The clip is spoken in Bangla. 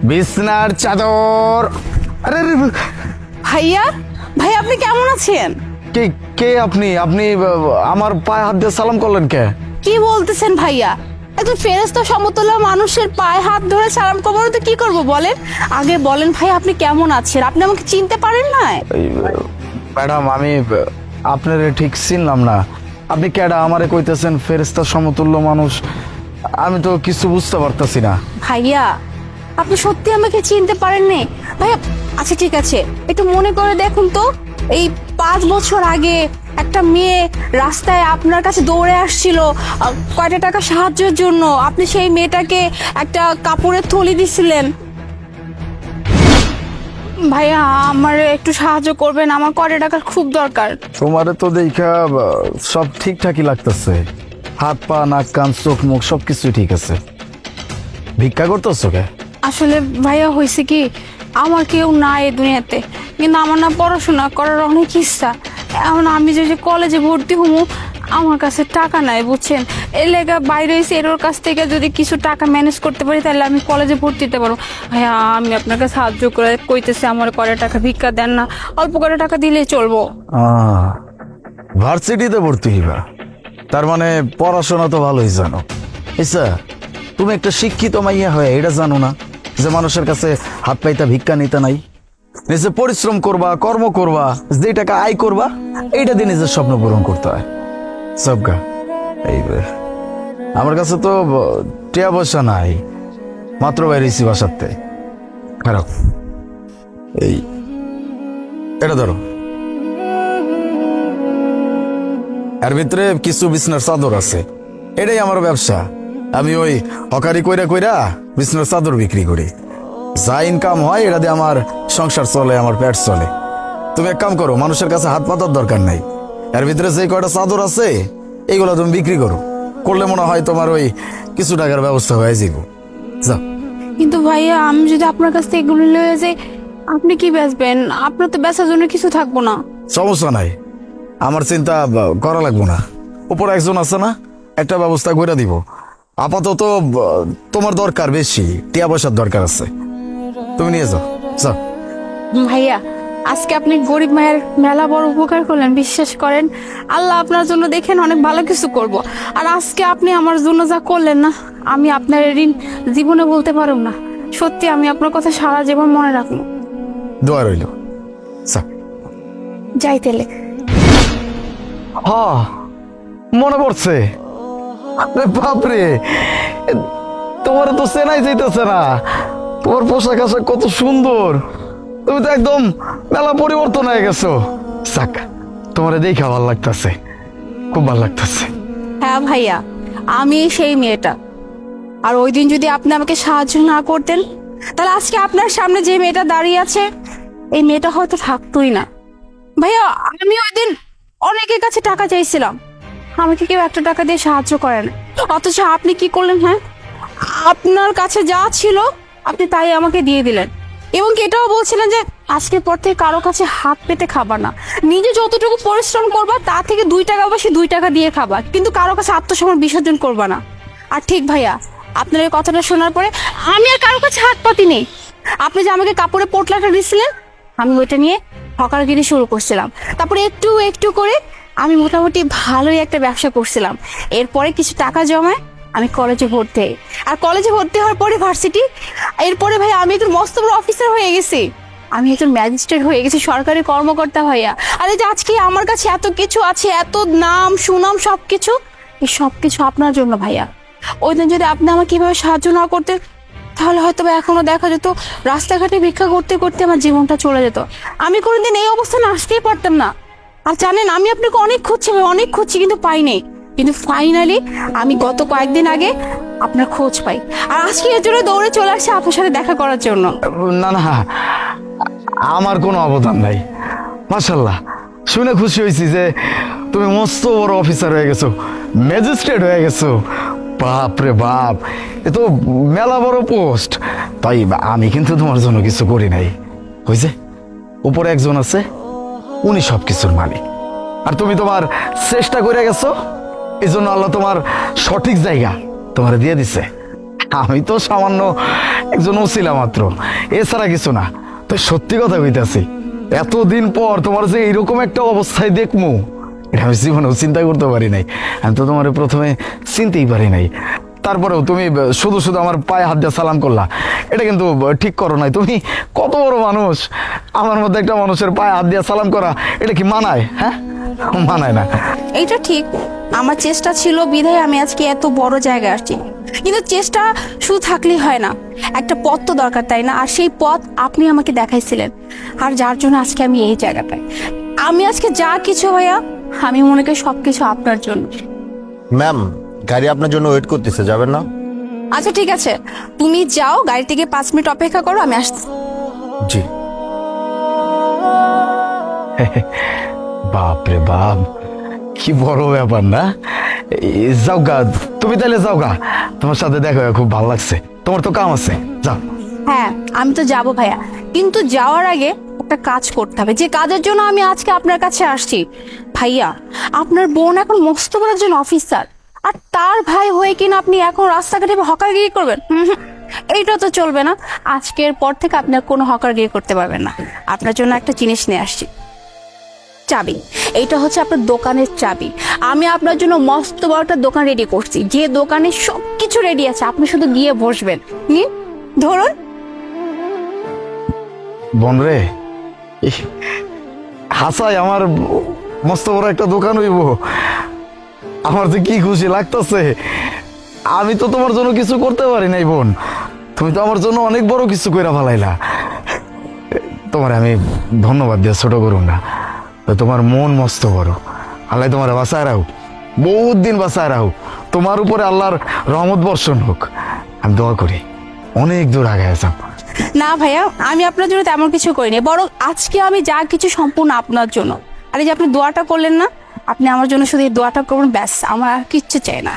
বিছনার চাদর। আরে আরে, ভাইয়া ভাই আপনি কেমন আছেন? কে কে আপনি? আপনি আহ, আমার পায়ে হাত দিয়ে সালাম করলেন কে? কি বলতেছেন ভাইয়া? একজন ফেরেস্তা সমতুল্য মানুষের পায়ে হাত ধরে সালাম কবর তো কি করব বলেন? আগে বলেন ভাই আপনি কেমন আছেন? আপনি আমাকে চিনতে পারেন না এই, ম্যাডাম আমি আহ, আপনারে ঠিক চিনলাম না। আপনি কেডা আমারে কইতেছেন ফেরেস্তা সমতুল্য মানুষ? আমি তো কিছু বুঝতে পারতাছি না। ভাইয়া আপনি সত্যি আমাকে চিনতে পারেননি? ভাইয়া আচ্ছা ঠিক আছে। একটু মনে করে দেখুন তো এই পাঁচ বছর আগে একটা মেয়ে রাস্তায় আপনার কাছে দৌড়ে আসছিল কয়টা টাকা সাহায্যের জন্য? আপনি সেই মেয়েটাকে একটা কাপড়ের থলি দিছিলেন। ভাইয়া আমার একটু সাহায্য করবেন আমার কয়টা টাকার খুব দরকার। তোমারে তো দেখা সব ঠিকঠাকই লাগতেছে। হাত পা নাক কান চোখ মুখ সব কিছু ঠিক আছে। ভিক্ষা করতেছো কে? আসলে ভাইয়া হয়েছে কি, আমার কেউ না এই দুনিয়াতে। কিন্তু আমার না পড়াশোনা করার অনেক ইচ্ছা। এখন আমি যে যে কলেজে ভর্তি হব আমার কাছে টাকা নাই, বুঝছেন? এর লেগা বাইরে এসে এর কাছ থেকে যদি কিছু টাকা ম্যানেজ করতে পারি, তাহলে আমি কলেজে ভর্তি হতে পারব। ভাইয়া, আমি আপনাকে সাহায্য করে কইতেছি, আমার কয়টা টাকা ভিক্ষা দেন না। অল্প কয়টা টাকা দিলেই চলবো। ভার্সিটিতে ভর্তি হইবা। তার মানে পড়াশোনা তো ভালোই জানো। ইসা তুমি একটা শিক্ষিত মাইয়া হয়ে এটা জানো না? যে মানুষের কাছে হাত পাইতা ভিক্ষা নিতে নাই, নিজে পরিশ্রম করবা, কর্ম করবা, যে টাকা আয় করবা, এইটা দিয়ে নিজের স্বপ্ন পূরণ করতে হয়। সবগা এই। আমার কাছে তো টিয়া পয়সা নাই, মাত্র বাইরেছি বাসাতে। খারাপ। এই, এটা ধরো। এর ভিতরে কিছু বিছনার চাদর আছে। এটাই আমার ব্যবসা। আমি ওই হকারি কইরা কইরা বিছনার চাদর বিক্রি করি। যা ইনকাম হয় এটা দিয়ে আমার সংসার চলে আমার পেট চলে। তুমি এক কাম করো মানুষের কাছে হাত পাতার দরকার নাই। এর ভিতরে যে কয়টা চাদর আছে এইগুলো তুমি বিক্রি করো। করলে মনে হয় তোমার ওই কিছু টাকার ব্যবস্থা হয়ে যাও। কিন্তু ভাইয়া আমি যদি আপনার কাছ থেকে এগুলো লয়ে যাই আপনি কি বেচবেন? আপনার তো বেচার জন্য কিছু থাকব না। সমস্যা নাই। আমার চিন্তা করা লাগবো না। উপর একজন আছে না একটা ব্যবস্থা করে দিব। আপাতত তোমার দরকার বেশি টিয়া পয়সার দরকার আছে। তুমি নিয়ে যাও যাও। ভাইয়া আজকে আপনি গরিব মায়ের মেলা বড় উপকার করলেন বিশ্বাস করেন। আল্লাহ আপনার জন্য দেখেন অনেক ভালো কিছু করব। আর আজকে আপনি আমার জন্য যা করলেন না আমি আপনার এই ঋণ জীবনে বলতে পারব না। সত্যি আমি আপনার কথা সারা জীবন মনে রাখব। দোয়া রইল। যাই তেলে হ মনে পড়ছে। আরে বাপরে। তোমার তো চেনাই যাইতেছে না। তোমার পোশাক আশাক কত সুন্দর। তুমি তো একদম মেলা পরিবর্তন হয়ে গেছো। তোমার দেখা ভালো লাগতেছে। খুব ভালো লাগতেছে। হ্যাঁ ভাইয়া, আমি সেই মেয়েটা। আর ওই দিন যদি আপনি আমাকে সাহায্য না করতেন, তাহলে আজকে আপনার সামনে যে মেয়েটা দাঁড়িয়ে আছে, এই মেয়েটা হয়তো থাকতোই না। ভাইয়া আমি ওই দিন অনেকের কাছে টাকা চাইছিলাম। আমাকে কেউ একটা টাকা দিয়ে সাহায্য করেন। অথচ আপনি কি করলেন হ্যাঁ? আপনার কাছে যা ছিল, আপনি তাই আমাকে দিয়ে দিলেন। এবং এটাও বলছিলেন যে, আজকের পর থেকে কারও কাছে হাত পেতে খাবার না। নিজে যতটুকু পরিশ্রম করবা, তা থেকে দুই টাকা বা সে দুই টাকা দিয়ে খাবা। কিন্তু কারও কাছে আত্মসমর্পণ বিসর্জন করবা না। আর ঠিক ভাইয়া, আপনার এই কথাটা শোনার পরে আমি আর কারও কাছে হাত পাতি নেই। আপনি যে আমাকে কাপড়ে পোটলাটা দিয়েছিলেন আমি ওইটা নিয়ে হকারগিরি শুরু করছিলাম। তারপরে একটু একটু করে আমি মোটামুটি ভালোই একটা ব্যবসা করছিলাম। এরপরে কিছু টাকা জমায় আমি কলেজে ভর্তি আর কলেজে ভর্তি হওয়ার পরে ভার্সিটি এরপরে ভাই আমি একজন মস্ত বড় অফিসার হয়ে গেছি। আমি একজন ম্যাজিস্ট্রেট হয়ে গেছি, সরকারি কর্মকর্তা ভাইয়া। আর এই যে আজকে আমার কাছে এত কিছু আছে, এত নাম, সুনাম সব কিছু এই সব কিছু আপনার জন্য ভাইয়া। ওই দিন যদি আপনি আমাকে কীভাবে সাহায্য না করতেন তাহলে হয়তো বা এখনও দেখা যেত, রাস্তাঘাটে ভিক্ষা করতে করতে আমার জীবনটা চলে যেত। আমি কোনোদিন এই অবস্থানে আসতেই পারতাম না। আর জানেন আমি আপনাকে অনেক খুঁজছি ভাই, অনেক খুঁজছি কিন্তু পাইনি। কিন্তু ফাইনালি আমি গত কয়েকদিন আগে আপনার খোঁজ পাই। আর আজকে এর জন্য দৌড়ে চলে আসছে আপনার সাথে দেখা করার জন্য। না না আমার কোনো অবদান নাই। মাশাল্লাহ শুনে খুশি হয়েছি যে তুমি মস্ত বড় অফিসার হয়ে গেছো ম্যাজিস্ট্রেট হয়ে গেছো। বাপ রে বাপ এ তো মেলা বড় পোস্ট তাই আমি কিন্তু তোমার জন্য কিছু করি নাই। হয়েছে উপরে একজন আছে। উনি সব কিছুর মালিক। আর তুমি তোমার চেষ্টা করে গেছো এই জন্য আল্লাহ তোমার সঠিক জায়গা তোমার দিয়ে দিছে। আমি তো সামান্য একজন ওসিলা মাত্র, এছাড়া কিছু না। তো সত্যি কথা কইতাছি, এতদিন পর তোমার যে এইরকম একটা অবস্থায় দেখমু, এটা আমি জীবনেও চিন্তা করতে পারি নাই। আমি তো তোমার প্রথমে চিনতেই পারি নাই। তারপরেও তুমি শুধু শুধু আমার পায়ে হাত দিয়ে সালাম করলা। এটা কিন্তু ঠিক করো নাই। তুমি কত বড় মানুষ। আমার মধ্যে একটা মানুষের পায়ে হাত দিয়ে সালাম করা এটা কি মানায়? হ্যাঁ? মানায় না। এইটা ঠিক। আমার চেষ্টা ছিল বিধায় আমি আজকে এত বড় জায়গায় আসছি। কিন্তু চেষ্টা শুধু থাকলেই হয় না। একটা পথ তো দরকার তাই না? আর সেই পথ আপনি আমাকে দেখাইছিলেন। আর যার জন্য আজকে আমি এই জায়গাটায়। আমি আজকে যা কিছু ভাইয়া আমি মনে করি সব কিছু আপনার জন্য। ম্যাম গাড়ি আপনার জন্য ওয়েট করতেছে যাবেন না? আচ্ছা ঠিক আছে। তুমি যাও গাড়ি থেকে পাঁচ মিনিট অপেক্ষা করো আমি আসছি। জি। বাপ রে বাপ কি বড় ব্যাপার না? যাও গা তুমি তাহলে যাও গা। তোমার সাথে দেখা হয়ে খুব ভালো লাগছে। তোমার তো কাম আছে যাও। হ্যাঁ আমি তো যাব ভাইয়া। কিন্তু যাওয়ার আগে একটা কাজ করতে হবে। যে কাজের জন্য আমি আজকে আপনার কাছে আসছি। ভাইয়া আপনার বোন এখন মস্ত বড় একজন অফিসার আর তার ভাই হয়ে কিনা আপনি এখন রাস্তাঘাটে হকারগিরি করবেন? হুম হুম, এইটা তো চলবে না। আজকের পর থেকে আপনি আর কোনো হকারগিরি করতে পারবেন না। আপনার জন্য একটা জিনিস নিয়ে আসছি। চাবি। এইটা হচ্ছে আপনার দোকানের চাবি। আমি আপনার জন্য মস্ত বড় একটা দোকান রেডি করছি। যে দোকানে সব কিছু রেডি আছে আপনি শুধু গিয়ে বসবেন। নিন। ধরুন। বোন রে হাসাই আমার মস্ত বড় একটা দোকান হইব। আমার যে কি খুশি লাগতেছে? আমি তো তোমার জন্য কিছু করতে পারি নাই, বোন। তুমি তো আমার জন্য অনেক বড় কিছু কইরা ফেলাইলা। তোমার আমি ধন্যবাদ দিয়ে ছোট করুন না। তো তোমার মন মস্ত বড় আল্লাহ তোমার বাসায় রাখুক। বহুত দিন বাসায় রাখুক। তোমার উপরে আল্লাহর রহমত বর্ষণ হোক। আমি দোয়া করি। অনেক দূর আগে আসাম। না ভাইয়া, আমি আপনার জন্য তেমন কিছু করিনি। বরং আজকে আমি যা কিছু সম্পূর্ণ আপনার জন্য। আর এই যে আপনি দোয়াটা করলেন না আপনি আমার জন্য শুধু এই দোয়াটা করুন ব্যাস আমার কিচ্ছু চাই না।